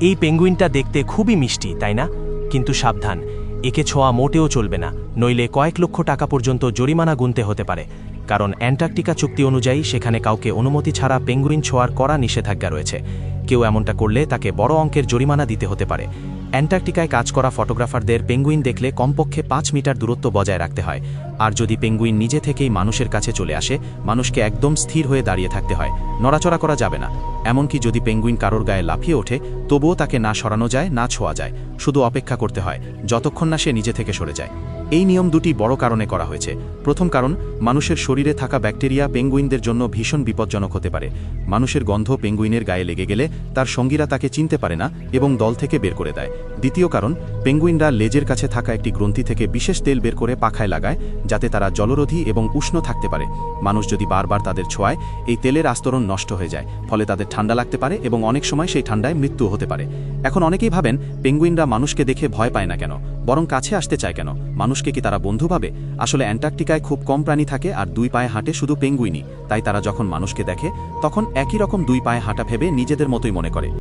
এই পেঙ্গুইনটা দেখতে খুবই মিষ্টি, তাই না? কিন্তু সাবধান, একে ছোঁয়া মোটেও চলবে না, নইলে কয়েক লক্ষ টাকা পর্যন্ত জরিমানা গুনতে হতে পারে। কারণ অ্যান্টার্কটিকা চুক্তি অনুযায়ী সেখানে কাউকে অনুমতি ছাড়া পেঙ্গুইন ছোঁয়ার করা নিষেধাজ্ঞা রয়েছে। কেউ এমনটা করলে তাকে বড় অঙ্কের জরিমানা দিতে হতে পারে। অ্যান্টার্কটিকায় কাজ করা ফটোগ্রাফারদের পেঙ্গুইন দেখলে কমপক্ষে পাঁচ মিটার দূরত্ব বজায় রাখতে হয়। আর যদি পেঙ্গুইন নিজে থেকেই মানুষের কাছে চলে আসে, মানুষকে একদম স্থির হয়ে দাঁড়িয়ে থাকতে হয়। নড়াচড়া করা যাবে না। এমনকি যদি পেঙ্গুইন কারোর গায়ে লাফিয়ে ওঠে, তবুও তাকে না সরানো যায়, না ছোঁয়া যায়। শুধু অপেক্ষা করতে হয়, যতক্ষণ না সে নিজে থেকে সরে যায়। এই নিয়ম দুটি বড় কারণে করা হয়েছে। প্রথম কারণ, মানুষের শরীরে থাকা ব্যাকটেরিয়া পেঙ্গুইনদের জন্য ভীষণ বিপজ্জনক হতে পারে। মানুষের গন্ধ পেঙ্গুইনের গায়ে লেগে গেলে তার সঙ্গীরা তাকে চিনতে পারে না এবং দল থেকে বের করে দেয়। দ্বিতীয় কারণ, পেঙ্গুইনরা লেজের কাছে থাকা একটি গ্রন্থি থেকে বিশেষ তেল বের করে পাখায় লাগায়, যাতে তারা জলরোধী এবং উষ্ণ থাকতে পারে। মানুষ যদি বারবার তাদের ছোঁয়ায়, এই তেলের আস্তরণ নষ্ট হয়ে যায়, ফলে তাদের ঠান্ডা লাগতে পারে এবং অনেক সময় সেই ঠান্ডায় মৃত্যু হতে পারে। এখন অনেকেই ভাবেন, পেঙ্গুইনরা মানুষকে দেখে ভয় পায় না কেন, বরং কাছে আসতে চায় কেন? মানুষকে কি তারা বন্ধু ভাবে? আসলে অ্যান্টার্কটিকায় খুব কম প্রাণী থাকে আর দুই পায়ে হাঁটে শুধু পেঙ্গুইনি তাই তারা যখন মানুষকে দেখে, তখন একই রকম দুই পায়ে হাঁটা ভেবে নিজেদের মতোই মনে করে।